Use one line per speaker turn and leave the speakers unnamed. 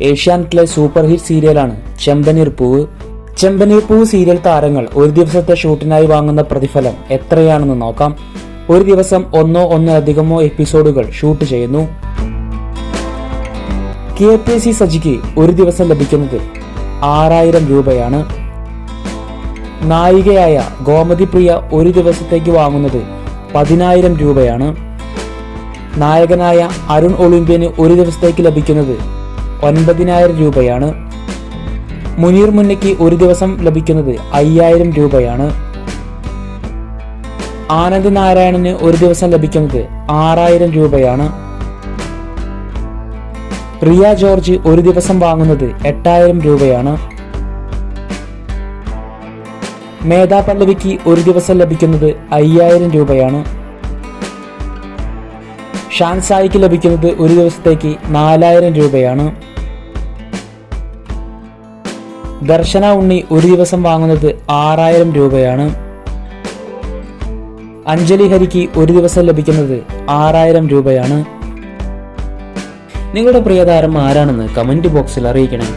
ഏഷ്യാനെറ്റിലെ super hit സീരിയലാണ് ചെമ്പനീർ പൂവ്. ചെമ്പനീർ പൂവ് സീരിയൽ താരങ്ങൾ ഒരു ദിവസത്തെ ഷൂട്ടിനായി വാങ്ങുന്ന പ്രതിഫലം എത്രയാണെന്ന് നോക്കാം. ഒരു ദിവസം ഒന്നോ ഒന്നിലധികമോ എപ്പിസോഡുകൾ ഷൂട്ട് ചെയ്യുന്നു. കെ പി സി സജിക്ക് ഒരു ദിവസം ലഭിക്കുന്നത് ആറായിരം രൂപയാണ്. നായികയായ ഗോമതി പ്രിയ ഒരു ദിവസത്തേക്ക് വാങ്ങുന്നത് പതിനായിരം രൂപയാണ്. നായകനായ അരുൺ ഒളിമ്പ്യന് ഒരു ദിവസത്തേക്ക് ലഭിക്കുന്നത് ഒൻപതിനായിരം രൂപയാണ്. മുനീർ മുന്നയ്ക്ക് ഒരു ദിവസം ലഭിക്കുന്നത് അയ്യായിരം രൂപയാണ്. ആനന്ദ് നാരായണന് ഒരു ദിവസം ലഭിക്കുന്നത് ആറായിരം രൂപയാണ്. റിയ ജോർജ് ഒരു ദിവസം വാങ്ങുന്നത് എട്ടായിരം രൂപയാണ്. മേധാ പല്ലവിക്ക് ഒരു ദിവസം ലഭിക്കുന്നത് അയ്യായിരം രൂപയാണ്. ഷാൻ സായിക്ക് ലഭിക്കുന്നത് ഒരു ദിവസത്തേക്ക് നാലായിരം രൂപയാണ്. ദർശന ഉണ്ണി ഒരു ദിവസം വാങ്ങുന്നത് ആറായിരം രൂപയാണ്. അഞ്ജലി ഹരിക്ക് ഒരു ദിവസം ലഭിക്കുന്നത് ആറായിരം രൂപയാണ്. നിങ്ങളുടെ പ്രിയതാരം ആരാണെന്ന് കമന്റ് ബോക്സിൽ അറിയിക്കണം.